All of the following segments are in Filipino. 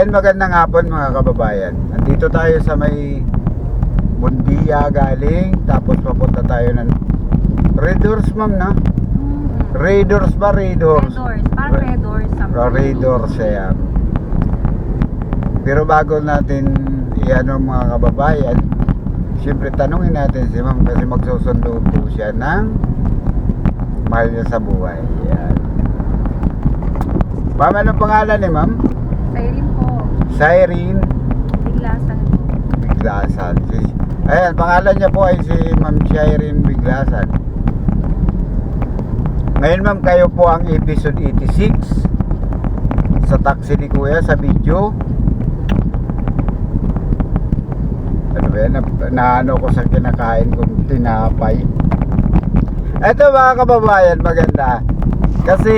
Ayan, magandang hapon mga kababayan. Nandito tayo sa may Bundia galing, tapos papunta tayo ng Red Doors, ma'am, na? Red Doors ba? Red doors. Parang red doors. Oh, ayan. Pero bago natin iano mga kababayan, siyempre tanungin natin si ma'am kasi magsusundo po siya ng mahal niya sa buhay. Ayan. Ma'am, anong pangalan ni ma'am? Sailing Cyrene Biglasan. Biglasan. Si- Ayan, pangalan niya po ay si Ma'am Shireen Biglasan. Ngayon ma'am, kayo po ang episode 86 sa taxi ni Kuya sa video. Ano ba yan? Na, naano ko sa kinakain kong tinapay. Eto mga kababayan, maganda. Kasi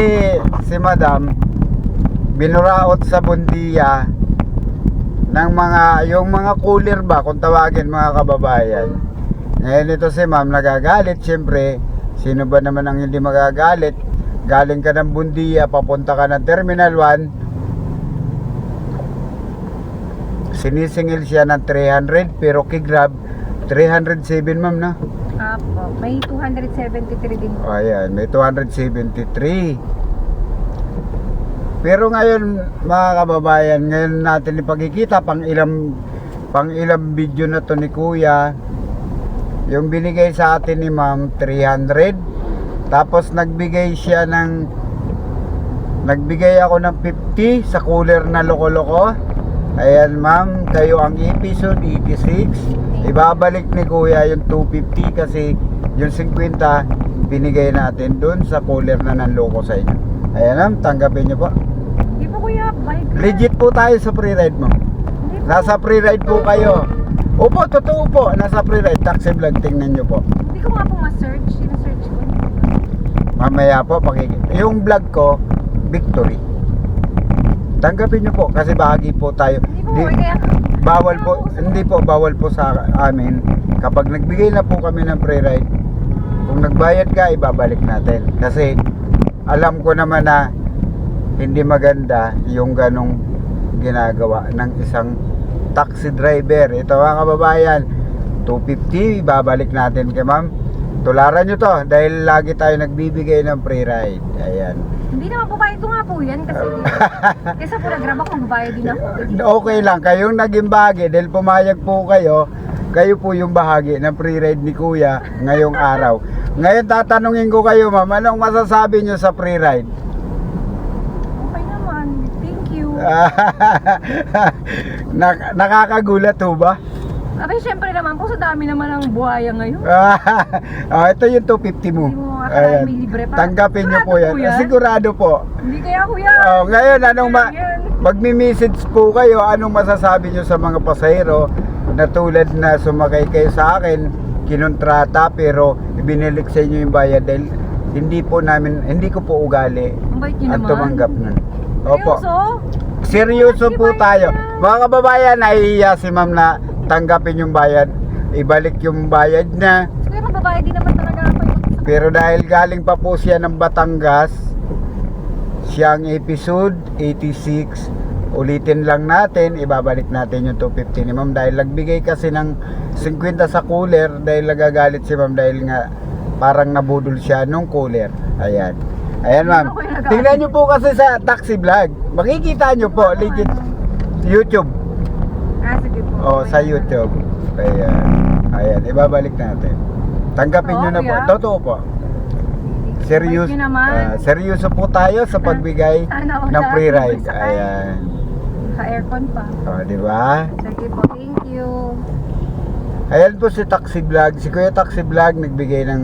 si Madam, binuraot sa bundiya ng mga yung mga cooler ba kung tawagin mga kababayan. Ngayon ito si ma'am nagagalit. Syempre sino ba naman ang hindi magagalit? Galing ka ng bundiya papunta ka ng terminal 1 sinisingil siya ng 300 pero kigrab 307 ma'am na Apo. May 273 din ayan, may 273. Pero ngayon, mga kababayan, ngayon natin ipagkikita pang ilang pang ilang video na to ni Kuya. Yung binigay sa atin ni Ma'am 300. Tapos nagbigay siya ng nagbigay ako ng 50 sa cooler na loko-loko. Ayan ma'am, kayo ang episode 86. Ibabalik ni Kuya yung 250 kasi yung 50 binigay natin dun sa cooler na nanloko sa inyo. Ayan ma'am, tanggapin niyo po. Hindi po kuya. Bike. Legit po tayo sa pre-ride mo. Hindi po. Nasa pre-ride po kayo. Opo, totoo po. Nasa pre-ride. Taxi vlog, tingnan nyo po. Hindi ko nga po ma-search. Sina-search ko. Mamaya po, pakikita. Yung vlog ko, victory. Tanggapin nyo po kasi bahagi po tayo. Hindi po. Di- kaya. bawal po, hindi po, bawal po sa amin. Kapag nagbigay na po kami ng pre-ride, kung nagbayad ka, ibabalik natin. Kasi alam ko naman na hindi maganda yung ganong ginagawa ng isang taxi driver. Ito mga kababayan, 250, ibabalik natin kay ma'am. Tularan nyo to dahil lagi tayo nagbibigay ng free ride. Ayan. Hindi naman po bayad ko nga po yan. Kasi kesa po nag-grab ako, magbayad din ako. Okay lang, kayong naging bahagi dahil pumayag po kayo, kayo po yung bahagi ng free ride ni Kuya ngayong araw. Ngayon tatanungin ko kayo ma'am, anong masasabi nyo sa free ride? Okay naman. Thank you. Nak- nakakagulat ho ba? Abay, syempre naman po sa dami naman ng buhaya ngayon. oh, ito yung 250 mo. Hindi mo akalain may libre pa. Tanggapin nyo po Sigurado yan. po yan? Sigurado po. Hindi kaya kuya. Oh, ngayon, anong ma... Yan. Magmi-message po kayo, anong masasabi nyo sa mga pasahero na tulad na sumakay kayo sa akin, kinontrata pero ibinilik sa inyo yung bayad dahil hindi po namin, hindi ko po ugali Ang bait niyo ang naman. tumanggap nun. Opo. Seryoso? Seryoso Sige, po bayad tayo. yan. Mga kababayan, nahihiya si ma'am na tanggapin yung bayad, ibalik yung bayad niya. Kaya magbabayad din naman talaga ako Pero dahil galing pa po siya ng Batangas, siyang episode 86, ulitin lang natin, ibabalik natin yung 250 ni ma'am dahil nagbigay kasi ng 50 sa cooler dahil nagagalit si ma'am dahil nga parang nabudol siya nung cooler. Ayan. Ayan ma'am. Tingnan nyo po kasi sa taxi vlog. Makikita nyo po, legit YouTube. Ah, sige po. Oh, sa. YouTube. Ayan. Ayan, ibabalik natin. Tanggapin nyo Oo, na po. Totoo po. Serious, naman. ah, seryoso po tayo sa pagbigay Sana wala ng free ride. Ayan. Ka-aircon pa. O, di ba? Sige po, thank you. Ayan po si Taxi Vlog. Si Kuya Taxi Vlog nagbigay ng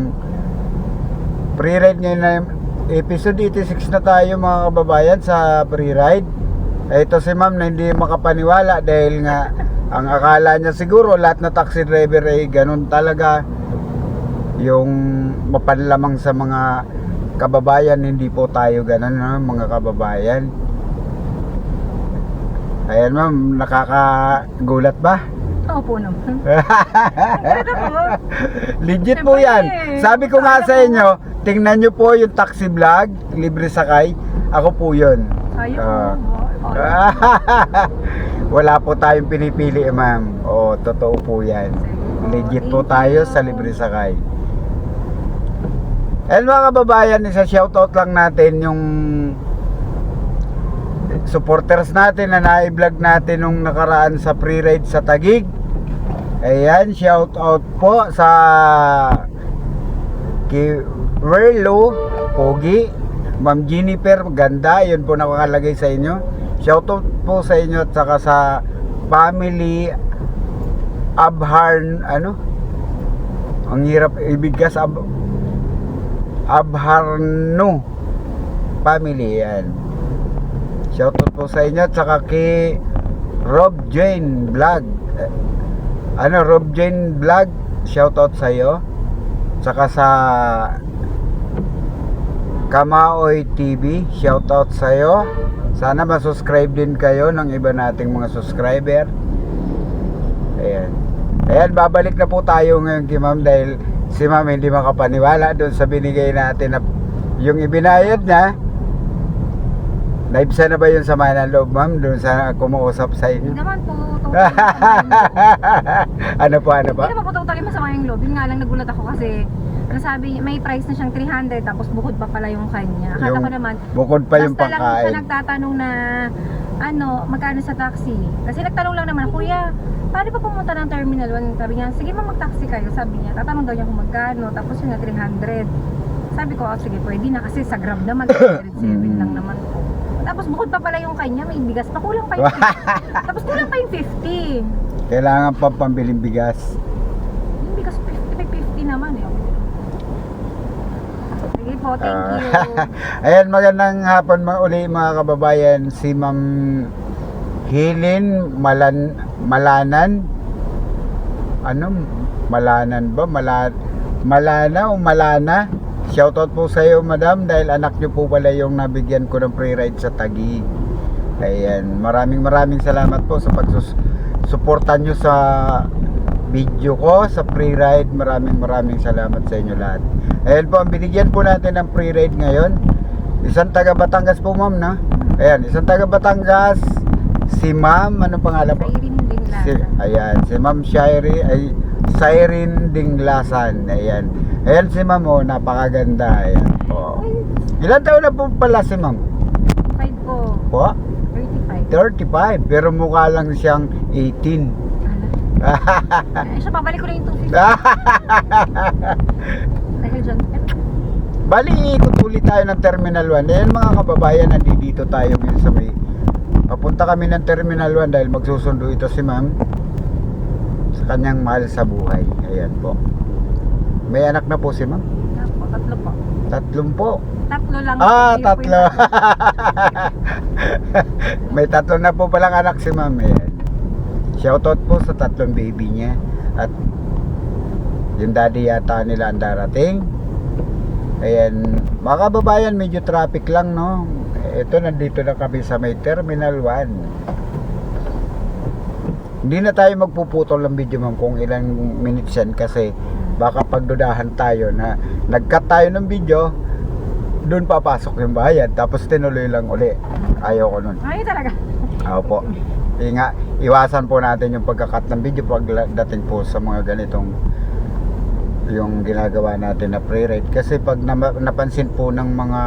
free ride ngayon na episode 86 na tayo mga kababayan sa free ride. Ito si ma'am na hindi makapaniwala dahil nga ang akala niya siguro lahat na taxi driver ay ganun talaga yung mapanlamang sa mga kababayan hindi po tayo ganun ha, mga kababayan ayan ma'am nakakagulat ba Opo naman. Legit po Siyempre, yan. Sabi ko nga sa inyo, tingnan nyo po yung taxi vlog, libre sakay. Ako po yun. Ayun. Ah. Oh, Wala po tayong pinipili, eh, ma'am. Oo, totoo po yan. Legit po tayo sa libre sakay. And mga kababayan, isa shoutout lang natin yung supporters natin na na-vlog natin nung nakaraan sa pre-ride sa Tagig. Ayan, shoutout po sa kay Werlo Pogi, Ma'am Jennifer, ganda, yun po nakalagay sa inyo. Shoutout po sa inyo at saka sa family Abharn, ano? Ang hirap ibigkas Ab Abharno family yan. Shoutout po sa inyo at saka kay Rob Jane Vlog. Ano, Rob Jane Vlog, shoutout sa iyo. Saka sa Kamaoy TV, shoutout sa iyo. Sana ma-subscribe din kayo ng iba nating mga subscriber. Ayan. Ayan, babalik na po tayo ngayon kay ma'am dahil si ma'am hindi makapaniwala doon sa binigay natin na yung ibinayad niya. Naibsa na ba yung sama ng loob ma'am doon sa kumuusap sa Hindi inyo? naman po, ano po, ano Hindi pa? naman po totally masama yung loob. Yun nga lang nagulat ako kasi sabi niya, may price na siyang 300 tapos bukod pa pala yung kanya. Akala Yung ko naman, Bukod pa yung basta lang siya nagtatanong na ano, magkano sa taxi. Kasi nagtanong lang naman, Kuya, paano pa pumunta ng Terminal 1? Sabi niya, sige ma mag-taxi kayo. Sabi niya, tatanong daw niya kung magkano. Tapos yun na 300. Sabi ko, oh, sige, pwede na kasi sa Grab naman, 307 lang naman po. Tapos bukod pa pala yung kanya, may bigas pa. Kulang pa yung 50. Tapos kulang pa yung 50. Kailangan pa pambiling bigas. Yung bigas 50, may 50 naman eh. Sige po, thank Ah, you. Ayan, magandang hapon mga uli mga kababayan. Si Ma'am Hilin Malan Malanan. Ano? Malanan ba? Mala, Malana o Malana? Shoutout po sa iyo, madam, dahil anak niyo po pala yung nabigyan ko ng free ride sa Taguig. Ayan, maraming maraming salamat po sa pagsusuportan nyo sa video ko sa free ride. Maraming maraming salamat sa inyo lahat. Ayan po, ang binigyan po natin ng free ride ngayon. Isang taga Batangas po, ma'am, no? Ayan, isang taga Batangas. Si ma'am, ano pangalan po? Irene din Si, ayan, si ma'am Shairi, ay, Siren Dinglasan. Ayan. Ayan si ma'am, oh, napakaganda. Ayan. Oh. Ilan taon na po pala si ma'am? 5 po. Po? 35. 35, pero mukha lang siyang 18. Ay, siya, babalik ko na yung 250. Dahil dyan. eh, Bali, ikot ulit tayo ng Terminal 1. Ayan mga kababayan, nandito tayo ngayon sa may... Papunta kami ng Terminal 1 dahil magsusundo ito si ma'am sa kanyang mahal sa buhay. Ayan po. May anak na po si ma'am? na po, Tatlo po. Tatlong po. Tatlo lang. Ah, po tatlo. May tatlo na po palang anak si ma'am. Ayan. Shoutout po sa tatlong baby niya. At yung daddy yata nila ang darating. Ayan. Mga kababayan, medyo traffic lang, no? Ito, nandito na kami sa may Terminal 1. Hindi na tayo magpuputol ng video, ma'am, kung ilang minutes yan kasi baka pagdudahan tayo na nag-cut tayo ng video, doon papasok yung bayad, tapos tinuloy lang uli. Ayaw ko nun. Ay, talaga. Opo. Inga, iwasan po natin yung pagkakat ng video pagdating po sa mga ganitong yung ginagawa natin na pre-rate kasi pag na- napansin po ng mga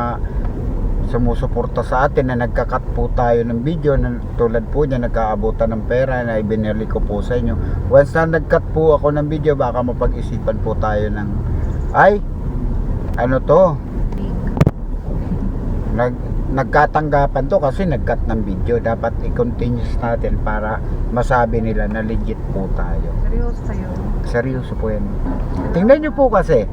sumusuporta sa atin na nagkakat po tayo ng video na tulad po niya nagkaabutan ng pera na ibinili ko po sa inyo once na nagkat po ako ng video baka mapag-isipan po tayo ng ay ano to nag nagkatanggapan to kasi nagkat ng video dapat i-continuous natin para masabi nila na legit po tayo Seryoso sa'yo. seryoso po yan tingnan nyo po kasi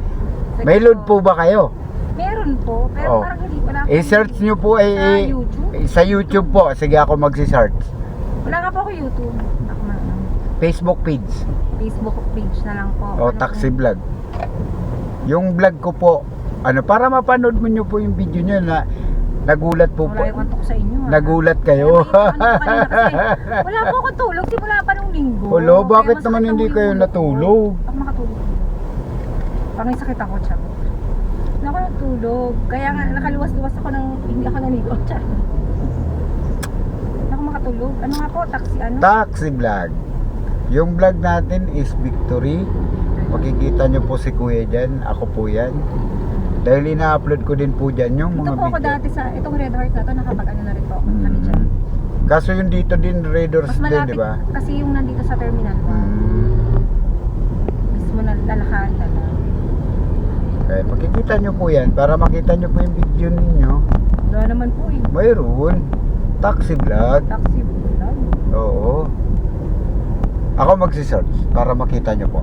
may load po ba kayo Meron po, pero Oh. parang hindi. I-search nyo po ay Sa YouTube? sa YouTube po sige ako magsi-search Wala nga po ako YouTube. Ako na, Facebook page Facebook page na lang po. o Ano taxi po? vlog yung vlog ko po ano para mapanood mo nyo po yung video nyo na nagulat po po Wala yung antok sa inyo. ah. nagulat kayo ano kanina kasi, wala po ako tulog simula pa nung linggo. Hello, Kaya bakit masakit naman ang hindi ulo kayo ko. natulog? Ako makatulog. Parang sakit ako, Chab. Hindi ako natulog. Kaya nga, nakaluwas-luwas ako ng, hindi ako naligo, Chab. makatulog. Ano nga po, taxi ano? Taxi vlog. Yung vlog natin is Victory. Makikita nyo po si Kuya dyan. Ako po yan. Dahil ina-upload ko din po dyan yung Ito mga po ako video. dati sa, itong Red Heart na to, nakapag-ano na rin po kami dyan. Mm. Kaso yung dito din, Raiders Mas din, malapit di ba? kasi yung nandito sa Terminal 1. Mm. Mismo na lalakarin na lang. Eh, makikita nyo po yan. Para makita nyo po yung video ninyo. Wala naman po eh. Mayroon. Taxi vlog. Taxi vlog. Oo. Ako magsisearch para makita nyo po.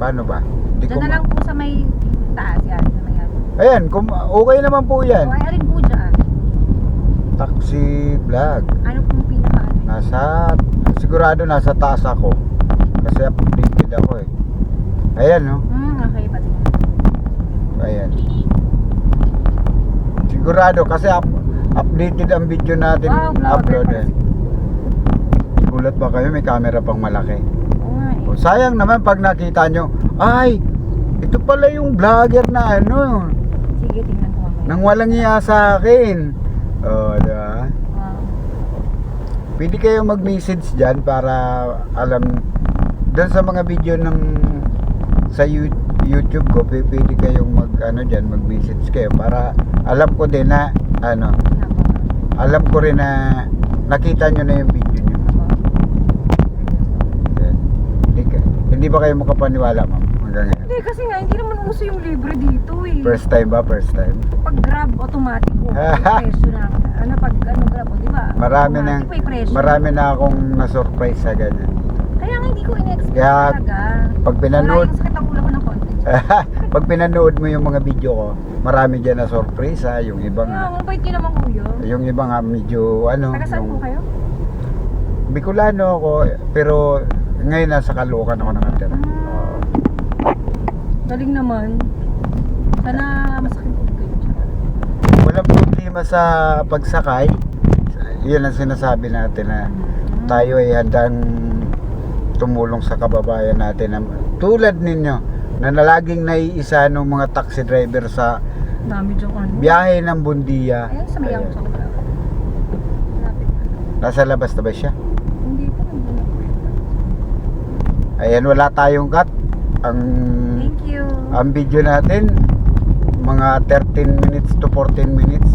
Paano ba? Hindi Diyan na lang po sa may taas yan. Sa may ano. Ayan, kum- okay naman po yan. O, ay, alin po dyan. Taxi vlog. Ano pong pinaka ano? Nasa, sigurado nasa taas ako. Kasi updated ako eh. Ayan no. Hmm, okay, pati nga. Ayan. Sigurado kasi up, updated ang video natin Wow, upload eh. Gulat ba kayo may camera pang malaki? Oo nga eh. Sayang naman pag nakita nyo, ay, ito pala yung vlogger na ano, Sige, tingnan ko mamaya. nang walang iya sa akin. O, di ba? Wow. Pwede kayo mag-message dyan para alam doon sa mga video ng sa You- YouTube ko, pwede kayong mag ano diyan, mag-message kayo para alam ko din na ano, alam ko rin na nakita nyo na yung video. Yan. Hindi, ka- hindi ba kayo makapaniwala, ma'am? Hanggang ngayon. Hindi, kasi nga, hindi naman uso yung libre dito eh. First time ba? First time? Pag grab, automatic po. Presyo na. Ano, pag ano, grab, o, di ba? Marami Automatic nang may presyo. marami na akong na-surprise sa ganyan. Kaya nga hindi ko in-expect Kaya, talaga. pag pinanood- Wala yung sakit ang ulo ko ng konti. Pag pinanood mo yung mga video ko, marami dyan na sorpresa, yung iba Kaya, nga, ang bait niyo naman kuya. yung iba nga medyo ano, Taga saan po yung kayo? Bicolano ako, pero ngayon nasa Caloocan ako nakatira. Oo. Galing naman. Sana masakit po kayo. Walang problema sa pagsakay. Yun ang sinasabi natin na tayo ay handang tumulong sa kababayan natin na tulad ninyo na nalaging naiisa ng mga taxi driver sa Dami dyan ano. biyahe ng Bundia. Ayan, sa mayang Ayan. sa Malapit. Nasa labas na ba siya? Hindi. Hindi na po. Ayan, wala tayong cut. Ang Thank you. ang video natin mga 13 minutes to 14 minutes.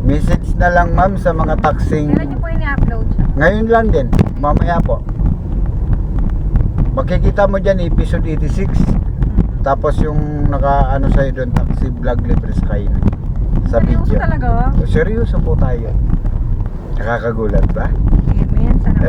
Message na lang ma'am sa mga taxing Kailan niyo po ini-upload siya? ngayon lang din, mamaya po. Makikita mo dyan episode 86 tapos yung naka ano sa'yo doon taxi vlog libre sky na, sa Seryoso video. talaga? So, seryoso po tayo. Nakakagulat ba? Yemen, sana.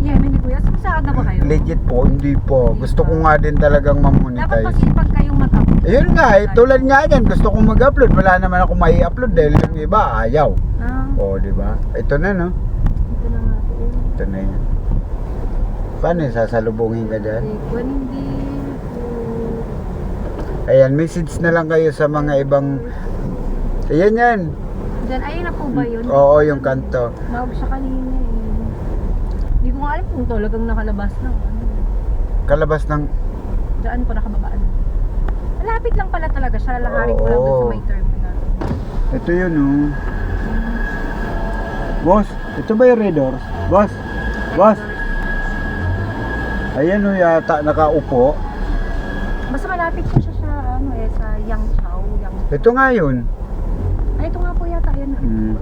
Yemen ni Kuya. Saan na ba kayo? Legit po, hindi po. Gusto ko nga din talagang Dapat mamonetize. masipag kayong mag-upload. Ayun nga, eh, tulad nga yan, gusto kong mag-upload. Wala naman ako mai upload dahil yung iba ayaw. Ah, O, di ba? Ito na, no? ito na nga. Ito na yan. Paano yun? Sasalubungin ka dyan? Hindi hindi. Ayan, message na lang kayo sa mga ibang... Ayan yan. Diyan, ayun na po ba yun? Oo, yung kanto. Mawag siya kanina eh. Hindi ko nga alam kung talagang nakalabas na. Ano. Kalabas ng... Diyan po nakababaan. Malapit lang pala talaga siya. Lalaharin ko lang doon sa Oo. may terminal. Ito yun, oh. Boss, ito ba yung Red Doors? Boss, boss. Ayan, oh, yata nakaupo. Basta malapit po siya ano sa Yangzhou. Yang... Ito nga yun. Ay, ito nga po yata. Yan. Mm.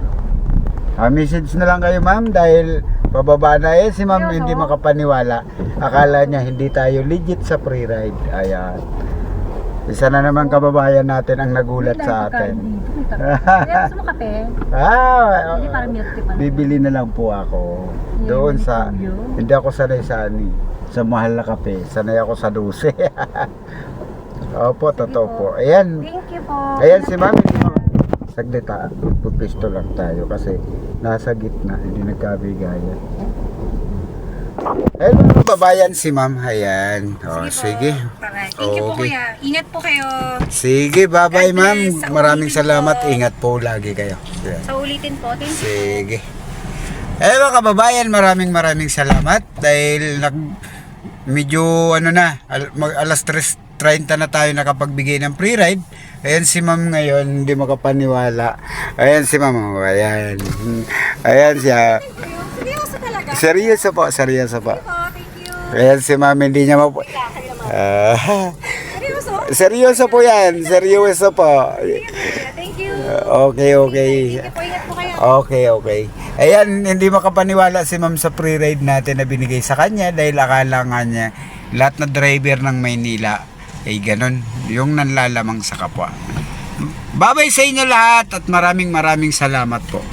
Ah, message na lang kayo ma'am dahil pababa na eh si ma'am hindi makapaniwala. Akala niya hindi tayo legit sa free ride. Ayan. Isa na naman kababayan natin ang nagulat sa atin. Kaya gusto mo kape? Ah, Hindi para milk tea bibili na lang po ako. Doon sa hindi ako sanay sa ani sa mahal na kape. Sanay ako sa 12. Opo, totoo po. Ayan. Thank you po. Ayan si ma'am. Saglit ha, pupisto lang tayo kasi nasa gitna, hindi nagkabigayan. Ayun mga babayan si ma'am, ayan. O, sige. Alright. Thank you po Okay. kuya. Ingat po kayo. Sige, bye-bye God ma'am. bless. Sa Maraming ulitin salamat. po. Ingat po lagi kayo. Ayan. Sa ulitin po. Thank you. Sige. Eh mga kababayan, maraming maraming salamat dahil nag medyo ano na, al, mag, alas 3.30 na tayo nakapagbigay ng free ride. Ayan si ma'am ngayon, hindi makapaniwala. Ayan si ma'am, oh, ayan. Ayan siya. Seryoso talaga. Seryoso po, seryoso po. Ayan si ma'am, hindi niya mapo... Ah, Seryoso? po yan, seryoso po. Thank you. Okay, okay. Okay, okay. Ayan, hindi makapaniwala si ma'am sa pre-ride natin na binigay sa kanya dahil akala nga niya lahat na driver ng Maynila ay ganun, yung nanlalamang sa kapwa. Babay sa inyo lahat at maraming maraming salamat po.